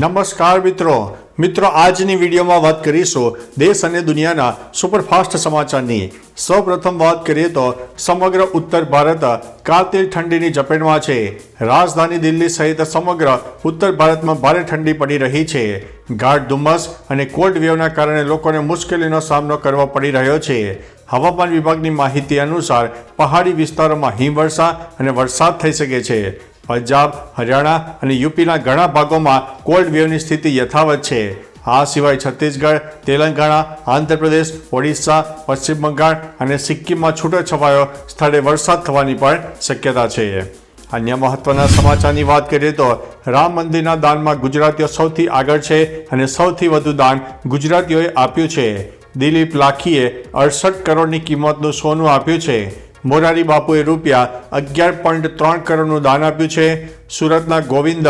નમસ્કાર મિત્રો. મિત્રો, આજની વિડીયોમાં વાત કરીશું દેશ અને દુનિયાના સુપરફાસ્ટ સમાચારની. સૌપ્રથમ વાત કરીએ તો સમગ્ર ઉત્તર ભારત કાતિલ ઠંડીની ઝપેટમાં છે. રાજધાની દિલ્હી સહિત સમગ્ર ઉત્તર ભારતમાં ભારે ઠંડી પડી રહી છે. ગાઢ ધુમ્મસ અને કોલ્ડ વેવના કારણે લોકોને મુશ્કેલીનો સામનો કરવો પડી રહ્યો છે. હવામાન વિભાગની માહિતી અનુસાર પહાડી વિસ્તારોમાં હિમવર્ષા અને વરસાદ થઈ શકે છે. પંજાબ, હરિયાણા અને યુપીના ઘણા ભાગોમાં કોલ્ડ વેવની સ્થિતિ યથાવત છે. આ સિવાય છત્તીસગઢ, તેલંગાણા, આંધ્રપ્રદેશ, ઓડિશા, પશ્ચિમ બંગાળ અને સિક્કિમમાં છૂટોછવાયો સ્થળે વરસાદ થવાની પણ શક્યતા છે. અન્ય મહત્વના સમાચારની વાત કરીએ તો રામ મંદિરના દાનમાં ગુજરાતીઓ સૌથી આગળ છે અને સૌથી વધુ દાન ગુજરાતીઓએ આપ્યું છે. દિલીપ લાખીએ અડસઠ કરોડની કિંમતનું સોનું આપ્યું છે. મોરારી બાપુએ રૂપિયા અગિયાર પોઈન્ટ ત્રણ કરોડનું દાન આપ્યું છે. સુરતના ગોવિંદ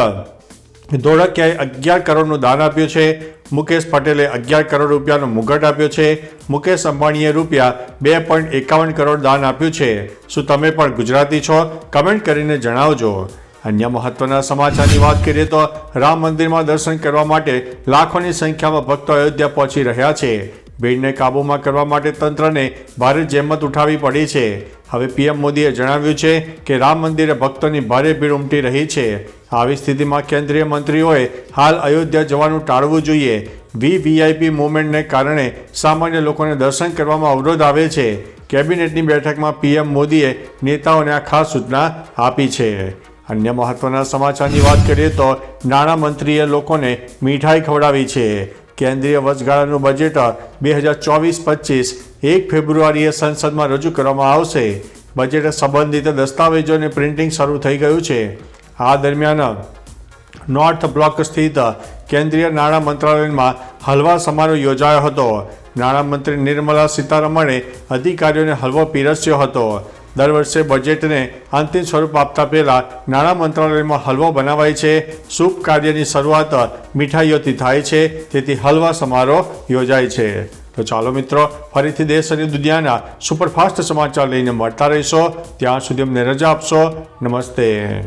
ધોળકિયાએ અગિયાર કરોડનું દાન આપ્યું છે. મુકેશ પટેલે અગિયાર કરોડ રૂપિયાનો મુગટ આપ્યો છે. મુકેશ અંબાણીએ રૂપિયા બે પોઈન્ટ એકાવન કરોડ દાન આપ્યું છે. શું તમે પણ ગુજરાતી છો? કમેન્ટ કરીને જણાવજો. અન્ય મહત્વના સમાચારની વાત કરીએ તો રામ મંદિરમાં દર્શન કરવા માટે લાખોની સંખ્યામાં ભક્તો અયોધ્યા પહોંચી રહ્યા છે. ભીડને કાબૂમાં કરવા માટે તંત્રને ભારે જહેમત ઉઠાવવી પડી છે. હવે પીએમ મોદીએ જણાવ્યું છે કે રામ મંદિરે ભક્તોની ભારે ભીડ ઉમટી રહી છે. આવી સ્થિતિમાં કેન્દ્રીય મંત્રીઓએ હાલ અયોધ્યા જવાનું ટાળવું જોઈએ. વીવીઆઈપી મુવમેન્ટને કારણે સામાન્ય લોકોને દર્શન કરવામાં અવરોધ આવે છે. કેબિનેટની બેઠકમાં પીએમ મોદીએ નેતાઓને આ ખાસ સૂચના આપી છે. અન્ય મહત્વના સમાચારની વાત કરીએ તો નાણામંત્રીએ લોકોને મીઠાઈ ખવડાવી છે. કેન્દ્રીય વચગાળાનું બજેટ બે હજાર ચોવીસ પચીસ, એક ફેબ્રુઆરીએ સંસદમાં રજૂ કરવામાં આવશે. બજેટ સંબંધિત દસ્તાવેજોની પ્રિન્ટિંગ શરૂ થઈ ગયું છે. આ દરમિયાન નોર્થ બ્લોક સ્થિત કેન્દ્રીય નાણાં મંત્રાલયમાં હલવા સમારોહ યોજાયો હતો. નાણામંત્રી નિર્મલા સીતારમણે અધિકારીઓને હલવો પીરસ્યો હતો. દર વર્ષે બજેટને અંતિમ સ્વરૂપ આપતા પહેલાં નાણાં મંત્રાલયમાં હલવો બનાવાય છે. શુભ કાર્યની શરૂઆત મીઠાઈઓથી થાય છે. તેથી હલવા સમારોહ યોજાય છે. તો ચાલો મિત્રો, ફરીથી દેશ અને દુનિયાના સુપરફાસ્ટ સમાચાર લઈને મળતા રહીશો. ત્યાં સુધી અમને રજા આપશો. નમસ્તે.